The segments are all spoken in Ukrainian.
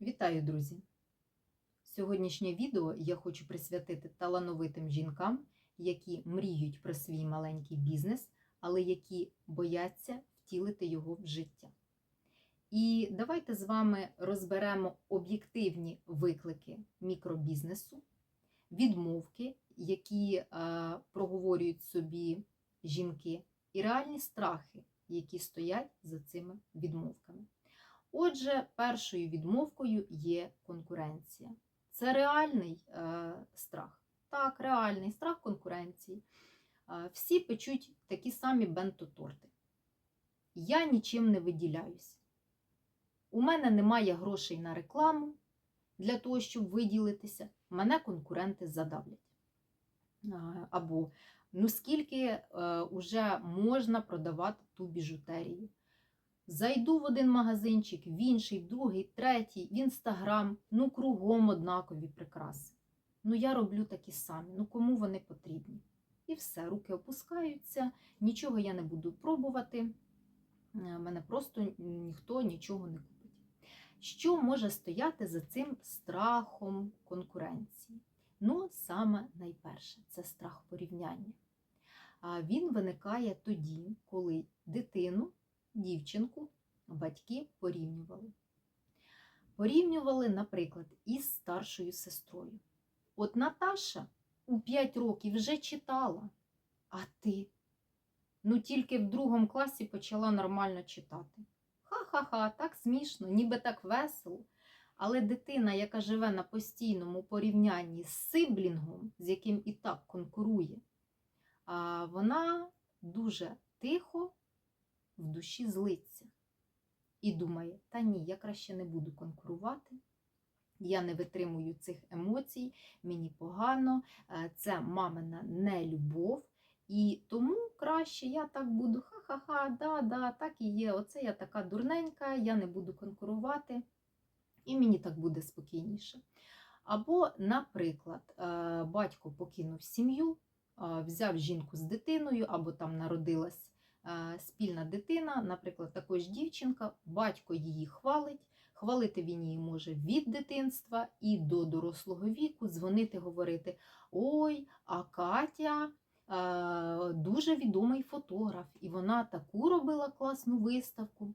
Вітаю, друзі! Сьогоднішнє відео я хочу присвятити талановитим жінкам, які мріють про свій маленький бізнес, але які бояться втілити його в життя. І давайте з вами розберемо об'єктивні виклики мікробізнесу, відмовки, які е, проговорюють собі жінки, і реальні страхи, які стоять за цими відмовками. Отже, першою відмовкою є конкуренція. Це реальний е, страх. Так, реальний страх конкуренції. Е, всі печуть такі самі бенто-торти. Я нічим не виділяюсь. У мене немає грошей на рекламу для того, щоб виділитися. Мене конкуренти задавлять. Е, або ну скільки е, вже можна продавати ту біжутерію. Зайду в один магазинчик, в інший, в другий, третій, в інстаграм, ну кругом однакові прикраси. Ну я роблю такі самі, ну кому вони потрібні? І все, руки опускаються, нічого я не буду пробувати, е, мене просто ніхто нічого не купить. Що може стояти за цим страхом конкуренції? Ну, саме найперше це страх порівняння. Він виникає тоді, коли дитину дівчинку батьки порівнювали. Порівнювали, наприклад, із старшою сестрою. От Наташа у 5 років вже читала, а ти ну тільки в другому класі почала нормально читати. Ха-ха-ха, так смішно, ніби так весело. Але дитина, яка живе на постійному порівнянні з сиблінгом, з яким і так конкурує, вона дуже тихо в душі злиться і думає, та ні, я краще не буду конкурувати. Я не витримую цих емоцій, мені погано, е, це мамина нелюбов. І тому краще я так буду ха-ха-ха, да, да, так і є. Оце я така дурненька, я не буду конкурувати, і мені так буде спокійніше. Або, наприклад, е, батько покинув сім'ю, е, взяв жінку з дитиною, або там народилась спільна дитина, наприклад, також дівчинка, батько її хвалить. Хвалити він її може від дитинства і до дорослого віку, дзвонити, говорити: Ой, а Катя е, дуже відомий фотограф, і вона таку робила класну виставку.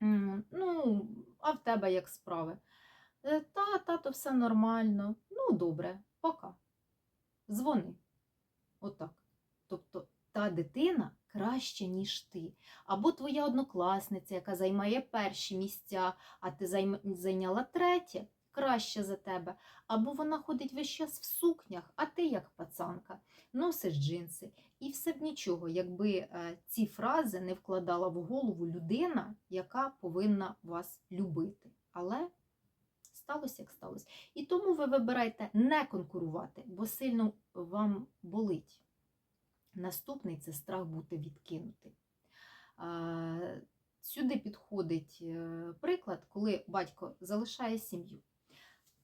Ну, а в тебе як справи? «Е, та, тато, все нормально. Ну, добре, пока. Дзвони. Отак. Тобто та дитина краще, ніж ти. Або твоя однокласниця, яка займає перші місця, а ти зайняла третє, краще за тебе. Або вона ходить весь час в сукнях, а ти, як пацанка, носиш джинси. І все б нічого, якби е, ці фрази не вкладала в голову людина, яка повинна вас любити. Але сталося, як сталося. І тому ви вибираєте не конкурувати, бо сильно вам болить. Наступний це страх бути відкинутий. Сюди підходить е, приклад, коли батько залишає сім'ю.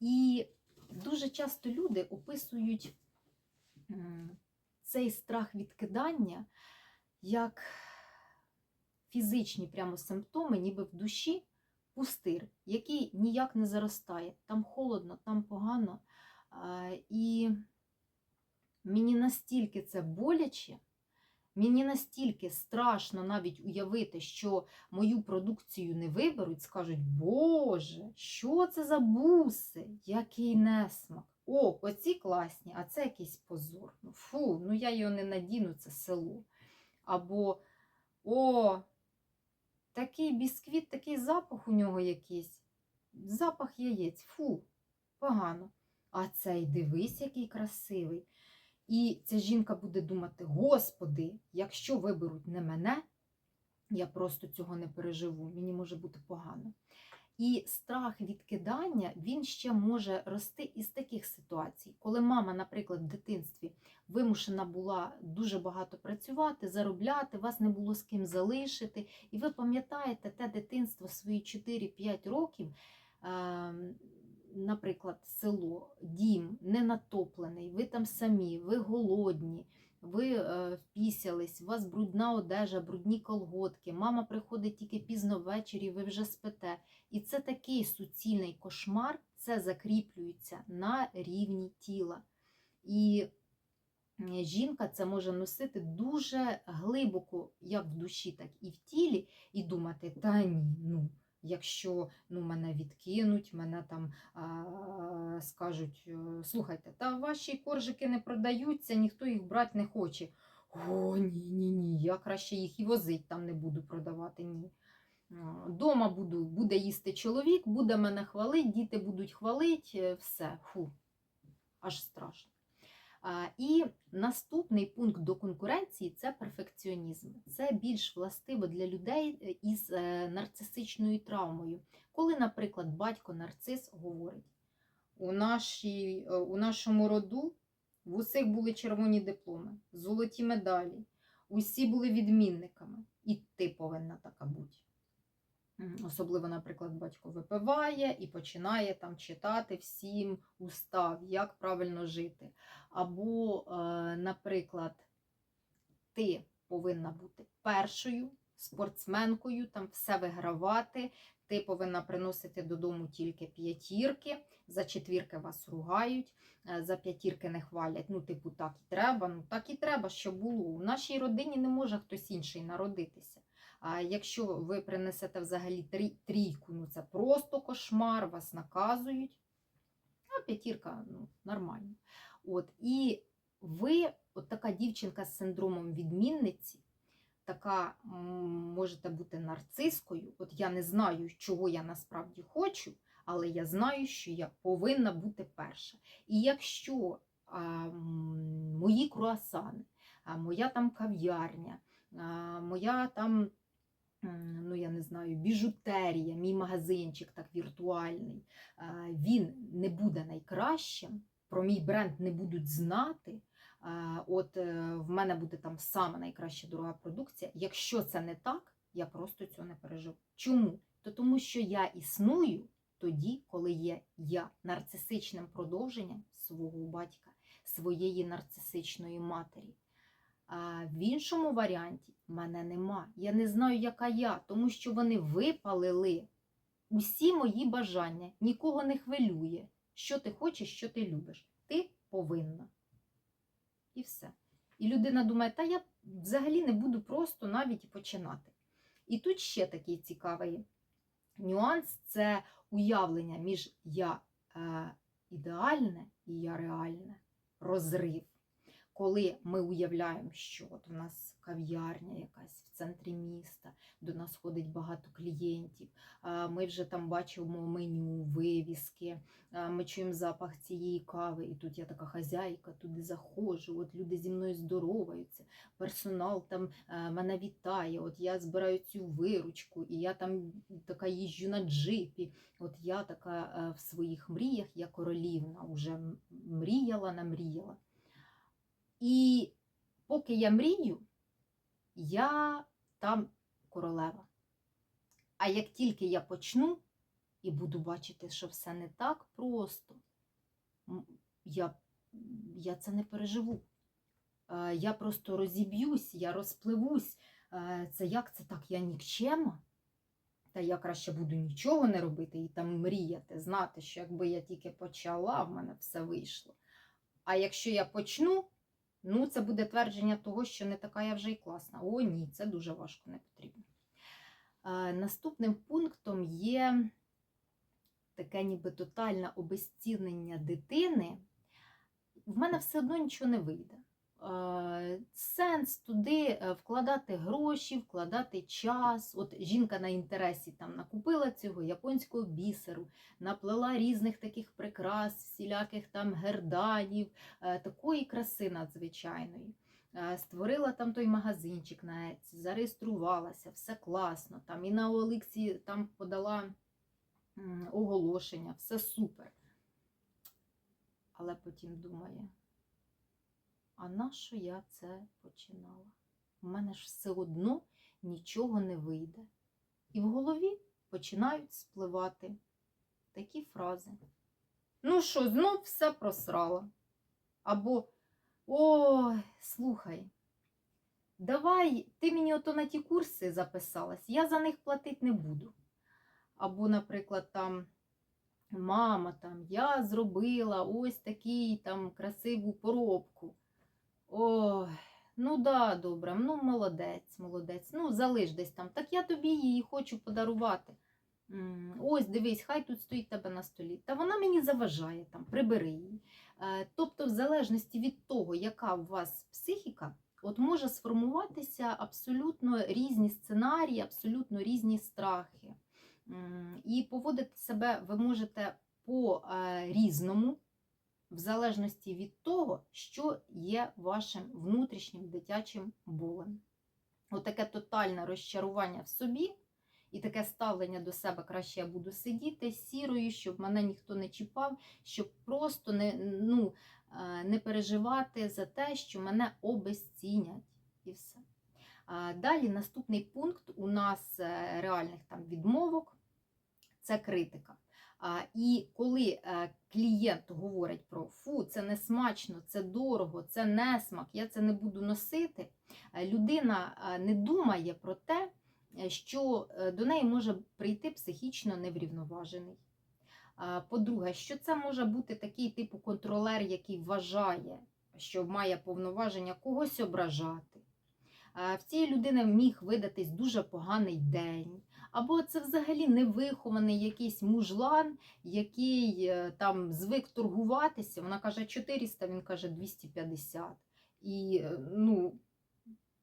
І дуже часто люди описують цей страх відкидання як фізичні прямо симптоми, ніби в душі пустир, який ніяк не заростає. Там холодно, там погано. І Мені настільки це боляче, мені настільки страшно навіть уявити, що мою продукцію не виберуть, скажуть, Боже, що це за буси, який несмак. О, оці класні, а це якийсь позор. Ну, Фу, ну я його не надіну, це село. Або о, такий бісквіт, такий запах у нього якийсь. Запах яєць, фу, погано. А цей дивись, який красивий. І ця жінка буде думати: Господи, якщо виберуть не мене, я просто цього не переживу, мені може бути погано. І страх відкидання він ще може рости із таких ситуацій, коли мама, наприклад, в дитинстві вимушена була дуже багато працювати, заробляти, вас не було з ким залишити. І ви пам'ятаєте те дитинство свої 4-5 років. Наприклад, село, дім не натоплений, ви там самі, ви голодні, ви е, впісялись, у вас брудна одежа, брудні колготки, мама приходить тільки пізно ввечері, ви вже спите. І це такий суцільний кошмар, це закріплюється на рівні тіла. І жінка це може носити дуже глибоко, як в душі, так і в тілі, і думати, та ні, ну. Якщо ну, мене відкинуть, мене там а, скажуть, е, слухайте, та ваші коржики не продаються, ніхто їх брати не хоче. О, ні, ні, ні, я краще їх і возить там не буду продавати. Ні. Дома буду, буде їсти чоловік, буде мене хвалити, діти будуть хвалити, все, фу, аж страшно. І наступний пункт до конкуренції це перфекціонізм. Це більш властиво для людей е, із е, нарцисичною травмою. Коли, наприклад, батько нарцис говорить: у, нашій, е, у нашому роду в усіх були червоні дипломи, золоті медалі, усі були відмінниками, і ти повинна така бути. Особливо, наприклад, батько випиває і починає там читати всім устав, як правильно жити. Або, е, наприклад, ти повинна бути першою спортсменкою, там все вигравати. Ти повинна приносити додому тільки п'ятірки, за четвірки вас ругають, е, за п'ятірки не хвалять. Ну, типу, так і треба, ну так і треба, щоб було. У нашій родині не може хтось інший народитися. А якщо ви принесете взагалі трі- трійку, ну це просто кошмар, вас наказують. А п'ятірка ну, нормально. От, і ви, от така дівчинка з синдромом відмінниці, така можете бути нарцискою. От я не знаю, чого я насправді хочу, але я знаю, що я повинна бути перша. І якщо а, мої круасани, а, моя там кав'ярня, моя там. Ну, я не знаю, біжутерія, мій магазинчик так віртуальний, він не буде найкращим, про мій бренд не будуть знати. От е, в мене буде там сама найкраща дорога продукція. Якщо це не так, я просто цього не переживу. Чому? То тому, що я існую тоді, коли є я нарцисичним продовженням свого батька, своєї нарцисичної матері. А в іншому варіанті мене нема. Я не знаю, яка я, тому що вони випалили усі мої бажання, нікого не хвилює. Що ти хочеш, що ти любиш. Ти повинна. І все. І людина думає, та я взагалі не буду просто навіть починати. І тут ще такий цікавий нюанс це уявлення між я е, ідеальне і я реальне, розрив. Коли ми уявляємо, що от у нас кав'ярня якась в центрі міста, до нас ходить багато клієнтів, ми вже там бачимо меню, вивіски, ми чуємо запах цієї кави, і тут я така хазяйка, туди заходжу, от люди зі мною здороваються, персонал там е, мене вітає, от я збираю цю виручку, і я там така їжджу на джипі. От я така е, в своїх мріях, я королівна, вже мріяла, намріяла. І поки я мрію, я там королева. А як тільки я почну і буду бачити, що все не так просто, я, я це не переживу. Е, Я просто розіб'юсь, я розпливусь. Е, Це як це так? Я нікчема? Та я краще буду нічого не робити і там мріяти, знати, що якби я тільки почала, в мене все вийшло. А якщо я почну, ну це буде твердження того, що не така я вже й класна. О, ні, це дуже важко не потрібно. Е, Наступним пунктом є таке ніби тотальне обезцінення дитини. В мене все одно нічого не вийде. Сенс туди е, вкладати гроші, вкладати час. От жінка на інтересі там накупила цього японського бісеру, наплела різних таких прикрас, всіляких там герданів, е, такої краси надзвичайної. Е, Створила там той магазинчик на Etsy, зареєструвалася, все класно. Там і на Олексі там подала оголошення, все супер. Але потім думає, а нащо я це починала? У мене ж все одно нічого не вийде. І в голові починають спливати такі фрази. Ну що, знов все просрала. Або Ой, слухай, давай ти мені ото на ті курси записалась, я за них платити не буду. Або, наприклад, там мама, там, я зробила ось такий там красиву поробку. Ой, ну да, добре, ну молодець, молодець. Ну, залиш десь там. Так я тобі її хочу подарувати. Ось, дивись, хай тут стоїть тебе на столі. Та вона мені заважає, там, прибери її. Е, Тобто, в залежності від того, яка у вас психіка, от може сформуватися абсолютно різні сценарії, абсолютно різні страхи. І поводити себе ви можете по-різному, в залежності від того, що є вашим внутрішнім дитячим болем. Отаке тотальне розчарування в собі і таке ставлення до себе краще я буду сидіти сірою, щоб мене ніхто не чіпав, щоб просто не, ну, е, не переживати за те, що мене обезцінять. І все. Далі наступний пункт у нас е, реальних там відмовок це критика. І коли е, клієнт говорить про фу, це не смачно, це дорого, це несмак, я це не буду носити, е, людина е, не думає про те, що до неї може прийти психічно неврівноважений. По-друге, що це може бути такий типу контролер, який вважає, що має повноваження когось ображати. В цієї людини міг видатись дуже поганий день. Або це взагалі невихований якийсь мужлан, який е, там звик торгуватися. Вона каже 400, він каже 250. І е, ну,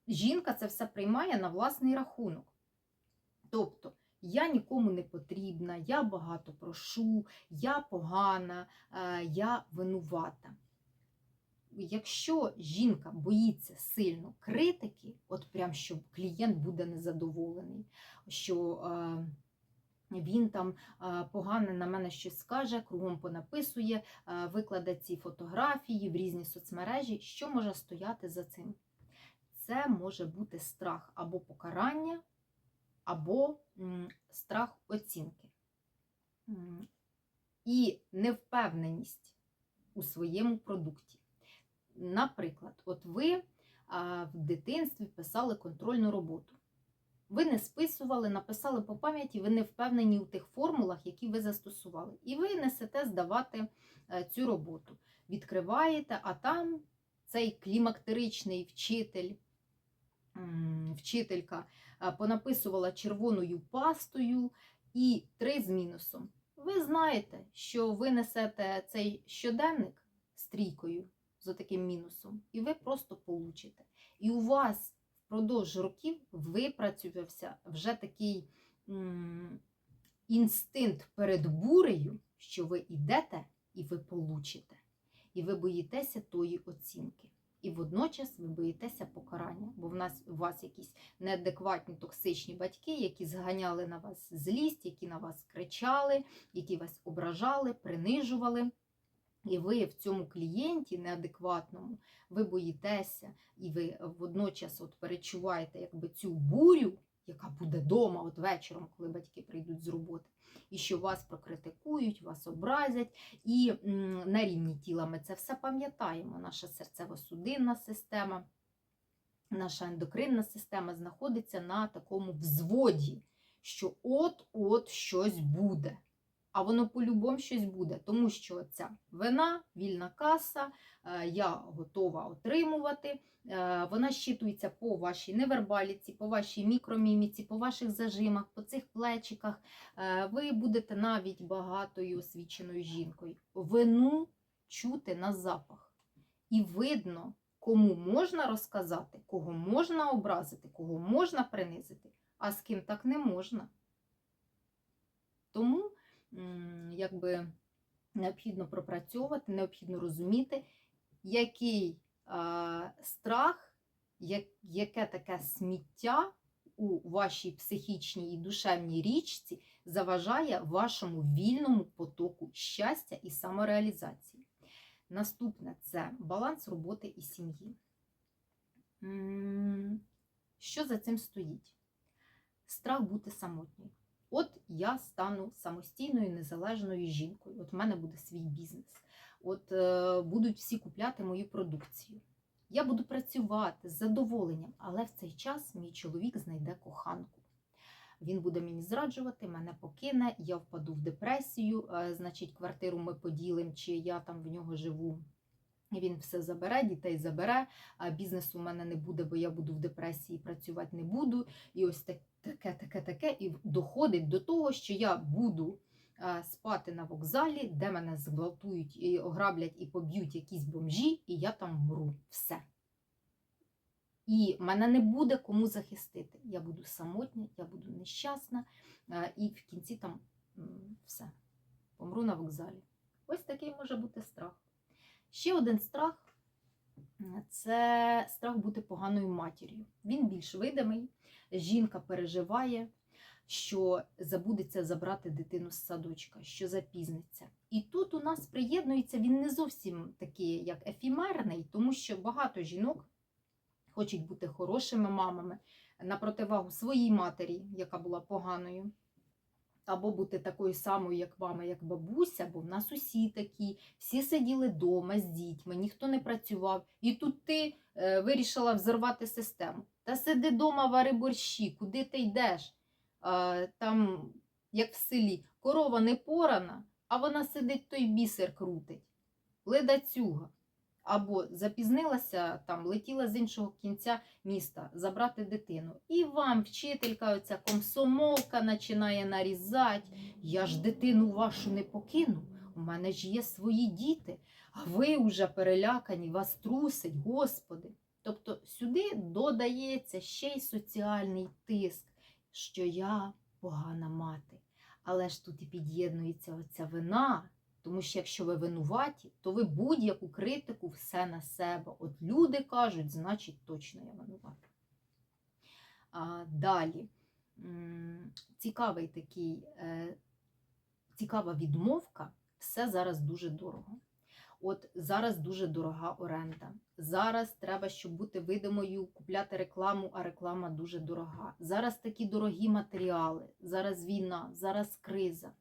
жінка це все приймає на власний рахунок. Тобто, я нікому не потрібна, я багато прошу, я погана, е, я винувата. Якщо жінка боїться сильно критики, от прям що клієнт буде незадоволений, що е, він там е, погано на мене щось скаже, кругом понаписує, е, викладе ці фотографії в різні соцмережі, що може стояти за цим? Це може бути страх або покарання, або страх оцінки. І невпевненість у своєму продукті. Наприклад, от ви в дитинстві писали контрольну роботу. Ви не списували, написали по пам'яті, ви не впевнені у тих формулах, які ви застосували. І ви несете здавати е, цю роботу. Відкриваєте, а там цей клімактеричний вчитель, вчителька е, понаписувала червоною пастою і три з мінусом. Ви знаєте, що ви несете цей щоденник стрійкою з таким мінусом, і ви просто получите. І у вас впродовж років випрацювався вже такий м, інстинкт перед бурею, що ви йдете і ви получите. І ви боїтеся тої оцінки. І водночас ви боїтеся покарання, бо в нас у вас якісь неадекватні токсичні батьки, які зганяли на вас злість, які на вас кричали, які вас ображали, принижували. І ви в цьому клієнті неадекватному, ви боїтеся, і ви водночас от перечуваєте якби цю бурю, яка буде вдома от вечором, коли батьки прийдуть з роботи, і що вас прокритикують, вас образять. І на рівні тіла ми це все пам'ятаємо. Наша серцево-судинна система, наша ендокринна система знаходиться на такому взводі, що от-от щось буде. А воно по-любому щось буде, тому що ця вина, вільна каса, е, я готова отримувати. е, Вона щитується по вашій невербаліці, по вашій мікроміміці, по ваших зажимах, по цих плечиках. Е, Ви будете навіть багатою освіченою жінкою. Вину чути на запах. І видно, кому можна розказати, кого можна образити, кого можна принизити, а з ким так не можна. Тому якби необхідно пропрацьовувати, необхідно розуміти, який страх, як, яке таке сміття у вашій психічній і душевній річці заважає вашому вільному потоку щастя і самореалізації. Наступне це баланс роботи і сім'ї. Що за цим стоїть? Страх бути самотньою. От я стану самостійною незалежною жінкою. От в мене буде свій бізнес. От е, будуть всі купляти мою продукцію. Я буду працювати з задоволенням, але в цей час мій чоловік знайде коханку. Він буде мені зраджувати, мене покине, я впаду в депресію, е, значить, квартиру ми поділимо, чи я там в нього живу. Він все забере, дітей забере, а бізнесу у мене не буде, бо я буду в депресії, працювати не буду. І ось так- таке, таке, таке. І доходить до того, що я буду е, спати на вокзалі, де мене зґвалтують, і ограблять і поб'ють якісь бомжі, і я там мру. Все. І мене не буде кому захистити. Я буду самотня, я буду нещасна, е, і в кінці там все. Помру на вокзалі. Ось такий може бути страх. Ще один страх це страх бути поганою матір'ю. Він більш видимий. Жінка переживає, що забудеться забрати дитину з садочка, що запізниться. І тут у нас приєднується він не зовсім такий, як ефімерний, тому що багато жінок хочуть бути хорошими мамами на противагу своїй матері, яка була поганою. Або бути такою самою, як мама, як бабуся, бо в нас усі такі, всі сиділи вдома з дітьми, ніхто не працював. І тут ти е, вирішила взорвати систему. Та сиди вдома, вари борщі, куди ти йдеш? А, там, як в селі, корова не порана, а вона сидить той бісер крутить. Ледацюга. Або запізнилася, там, летіла з іншого кінця міста забрати дитину. І вам вчителька, оця комсомолка починає нарізати. Я ж дитину вашу не покину. У мене ж є свої діти, а ви вже перелякані, вас трусить, Господи. Тобто сюди додається ще й соціальний тиск, що я погана мати. Але ж тут і під'єднується оця вина. Тому що якщо ви винуваті, то ви будь-яку критику все на себе. От люди кажуть, значить точно я винувата. А, далі цікавий такий, е, цікава відмовка, все зараз дуже дорого. От зараз дуже дорога оренда. Зараз треба, щоб бути видимою, купляти рекламу, а реклама дуже дорога. Зараз такі дорогі матеріали, зараз війна, зараз криза.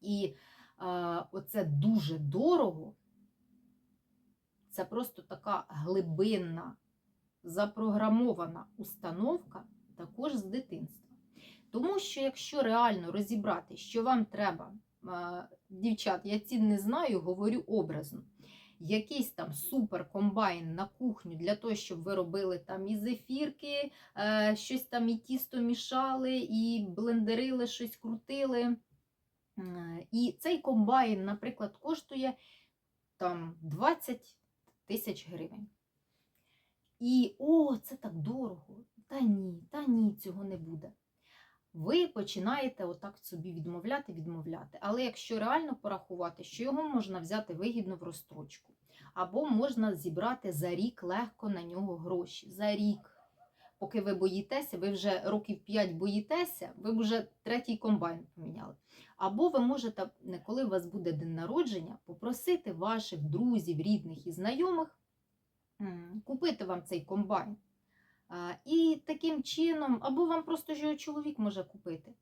І оце дуже дорого. Це просто така глибинна, запрограмована установка також з дитинства. Тому що, якщо реально розібрати, що вам треба, дівчат, я цін не знаю, говорю образно. Якийсь там супер комбайн на кухню для того, щоб ви робили там і зефірки, е, щось там і тісто мішали, і блендерили, щось крутили. Е, І цей комбайн, наприклад, коштує там 20 тисяч гривень. І о, це так дорого. Та ні, та ні, цього не буде. Ви починаєте отак собі відмовляти, відмовляти. Але якщо реально порахувати, що його можна взяти вигідно в розстрочку, або можна зібрати за рік легко на нього гроші. За рік. Поки ви боїтеся, ви вже років 5 боїтеся, ви вже третій комбайн поміняли. Або ви можете, коли у вас буде день народження, попросити ваших друзів, рідних і знайомих купити вам цей комбайн. І таким чином, або вам просто його чоловік може купити.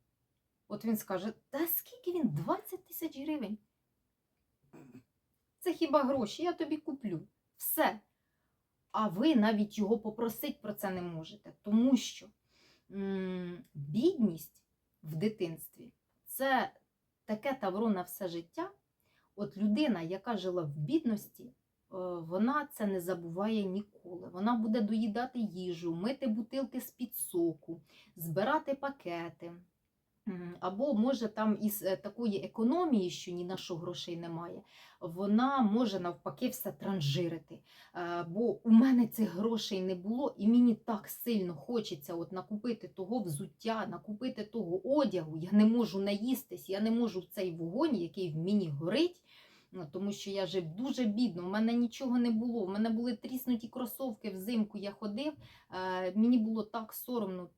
От він скаже: та скільки він? 20 тисяч гривень. Це хіба гроші? Я тобі куплю. Все. А ви навіть його попросити про це не можете, тому що бідність в дитинстві це таке тавро на все життя. От людина, яка жила в бідності, е, вона це не забуває ніколи. Вона буде доїдати їжу, мити бутилки з-під соку, збирати пакети. Або може там із е, такої економії, що ні на що грошей немає, вона може навпаки все транжирити. Е, Бо у мене цих грошей не було, і мені так сильно хочеться от накупити того взуття, накупити того одягу. Я не можу наїстись, я не можу в цей вогонь, який в мені горить. Ну, тому що я жив дуже бідно, у мене нічого не було. У мене були тріснуті кросовки взимку. Я ходив. Е, мені було так соромно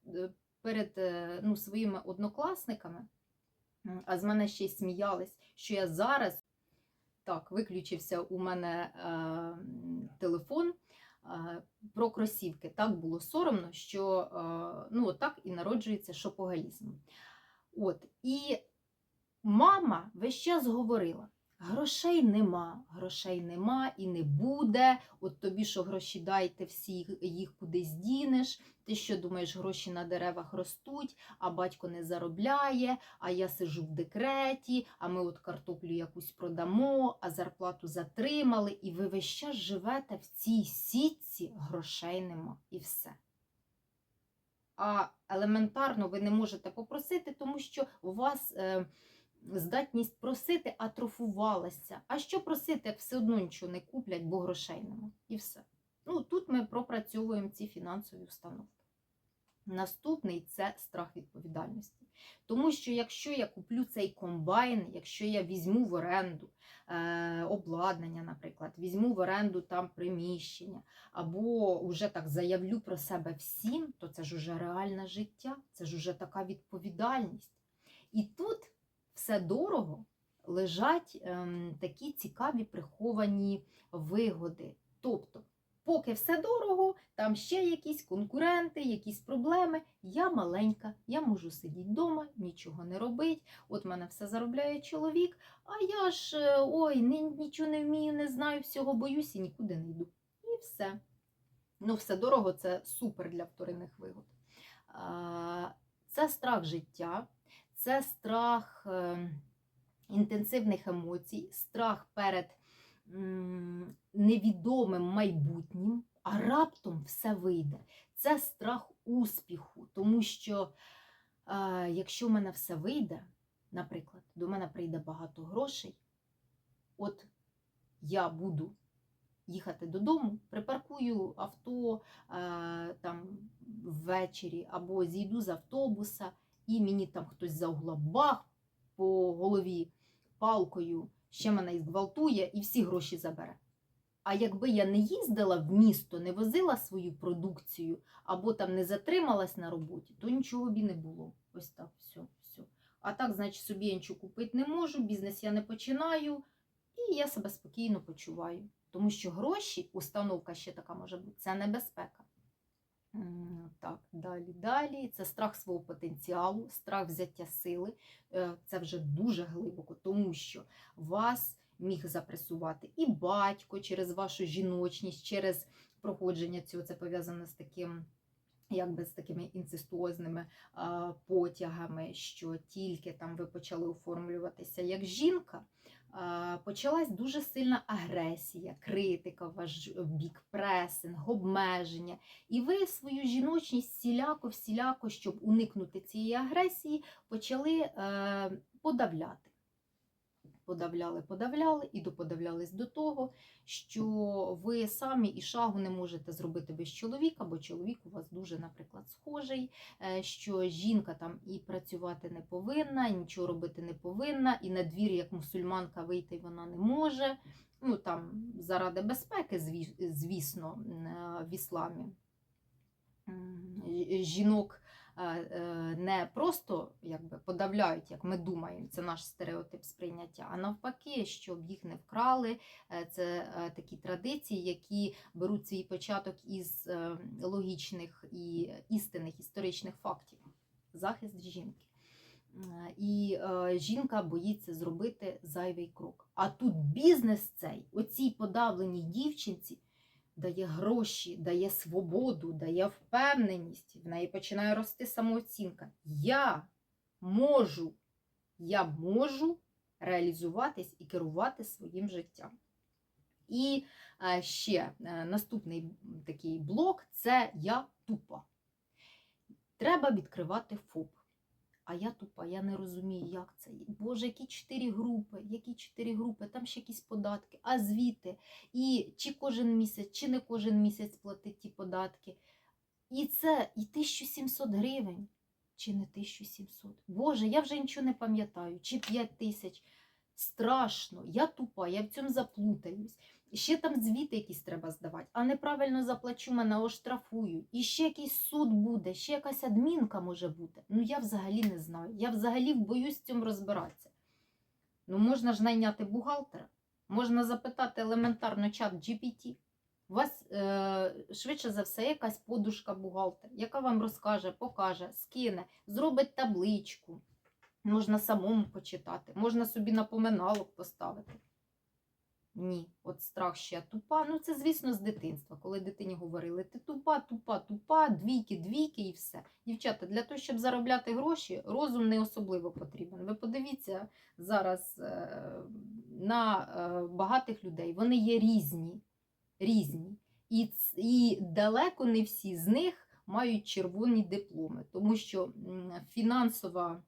перед е, ну, своїми однокласниками, а з мене ще й сміялись, що я зараз так, виключився у мене е, телефон е, про кросівки. Так було соромно, що е, ну, так і народжується шопогалізм. От, і мама весь час говорила: Грошей нема, грошей нема і не буде. От тобі що гроші дайте, всі їх кудись дінеш. Ти що думаєш, гроші на деревах ростуть, а батько не заробляє, а я сижу в декреті, а ми от картоплю якусь продамо, а зарплату затримали, і ви весь час живете в цій сітці, грошей нема і все. А елементарно ви не можете попросити, тому що у вас е, здатність просити атрофувалася. А що просити, як все одно нічого не куплять, бо грошей нема. І все. Ну, тут ми пропрацьовуємо ці фінансові установки. Наступний це страх відповідальності. Тому що якщо я куплю цей комбайн, якщо я візьму в оренду е, обладнання, наприклад, візьму в оренду там приміщення, або вже так заявлю про себе всім, то це ж уже реальне життя, це ж уже така відповідальність. І тут все дорого лежать ем, такі цікаві приховані вигоди. Тобто, поки все дорого, там ще якісь конкуренти, якісь проблеми. Я маленька, я можу сидіти вдома, нічого не робити. От мене все заробляє чоловік, а я ж е, ой, ні, нічого не вмію, не знаю, всього боюсь і нікуди не йду. І все. Ну, все дорого це супер для вторинних вигод. Це страх життя, це страх е, інтенсивних емоцій, страх перед невідомим майбутнім, а раптом все вийде. Це страх успіху, тому що е, якщо в мене все вийде, наприклад, до мене прийде багато грошей, от я буду їхати додому, припаркую авто е, там ввечері або зійду з автобуса, і мені там хтось за угла по голові палкою, ще мене і зґвалтує, і всі гроші забере. А якби я не їздила в місто, не возила свою продукцію або там не затрималась на роботі, то нічого б і не було. Ось так, все, все. А так, значить, собі я нічого купити не можу, бізнес я не починаю, і я себе спокійно почуваю. Тому що гроші, установка ще така може бути, це небезпека. Так, далі, далі. Це страх свого потенціалу, страх взяття сили. Е, Це вже дуже глибоко, тому що вас міг запресувати і батько через вашу жіночність, через проходження цього. Це пов'язано з таким. Якби з такими інцестуозними а, потягами, що тільки там ви почали оформлюватися як жінка, а, почалась дуже сильна агресія, критика ваш бік, пресинг, обмеження. І ви свою жіночність всіляко, всіляко, щоб уникнути цієї агресії, почали е, подавляти. Подавляли, подавляли і доподавлялись до того, що ви самі і шагу не можете зробити без чоловіка, бо чоловік у вас дуже, наприклад, схожий, е, що жінка там і працювати не повинна, і нічого робити не повинна, і на двір, як мусульманка, вийти вона не може. Ну там заради безпеки, звісно, е, в ісламі жінок не просто якби подавляють, як ми думаємо, це наш стереотип сприйняття, а навпаки, щоб їх не вкрали. Е, Це е, такі традиції, які беруть свій початок із е, логічних і істинних історичних фактів. Захист жінки. Е, І е, жінка боїться зробити зайвий крок. А тут бізнес цей, оцій подавленій дівчинці, дає гроші, дає свободу, дає впевненість. В неї починає рости самооцінка. Я можу, я можу реалізуватись і керувати своїм життям. І е, ще е, наступний такий блок це я тупа. Треба відкривати ФОП. А я тупа, я не розумію, як це. Боже, які чотири групи, які чотири групи, там ще якісь податки, а звіти, і чи кожен місяць, чи не кожен місяць платить ті податки. І це і 1700 гривень, чи не 1700. Боже, я вже нічого не пам'ятаю, чи 5 тисяч. Страшно, я тупа, я в цьому заплутаюсь. Ще там звіти якісь треба здавати, а неправильно заплачу, мене оштрафують. І ще якийсь суд буде, ще якась адмінка може бути. Ну я взагалі не знаю. Я взагалі боюсь з цим розбиратися. Ну, можна ж найняти бухгалтера, можна запитати елементарно чат GPT. У вас е, швидше за все якась подушка бухгалтер, яка вам розкаже, покаже, скине, зробить табличку. Можна самому почитати, можна собі напоминалок поставити. Ні, от страх ще тупа. Ну це, звісно, з дитинства. Коли дитині говорили, ти тупа, тупа, тупа, двійки, двійки і все. Дівчата, для того, щоб заробляти гроші, розум не особливо потрібен. Ви подивіться зараз е, на е, багатих людей. Вони є різні. різні. І, і далеко не всі з них мають червоні дипломи, тому що фінансова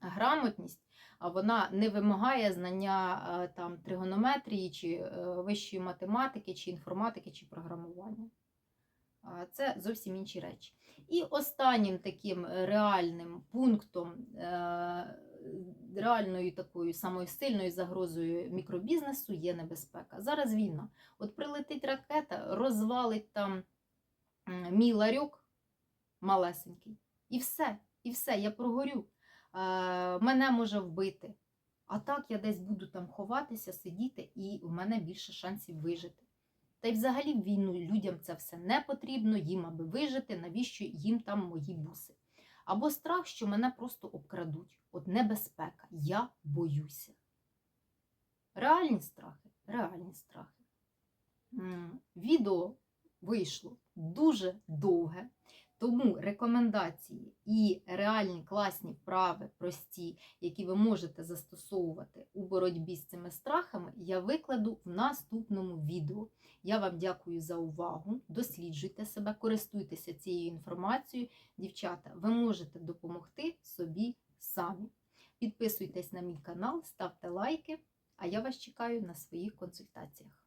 грамотність а вона не вимагає знання е, там тригонометрії, чи е, вищої математики, чи інформатики, чи програмування. Це зовсім інші речі. І останнім таким реальним пунктом, е, реальною такою самою сильною загрозою мікробізнесу є небезпека. Зараз війна. От прилетить ракета, розвалить там мій ларьок малесенький. І все, і все, я прогорю. Е, мене може вбити. А так я десь буду там ховатися, сидіти, і в мене більше шансів вижити. Та й взагалі в війну людям це все не потрібно, їм аби вижити, навіщо їм там мої буси. Або страх, що мене просто обкрадуть. От небезпека. Я боюся. Реальні страхи, реальні страхи. Відео вийшло дуже довге. Тому рекомендації і реальні класні вправи, прості, які ви можете застосовувати у боротьбі з цими страхами, я викладу в наступному відео. Я вам дякую за увагу. Досліджуйте себе, користуйтеся цією інформацією. Дівчата, ви можете допомогти собі самі. Підписуйтесь на мій канал, ставте лайки, а я вас чекаю на своїх консультаціях.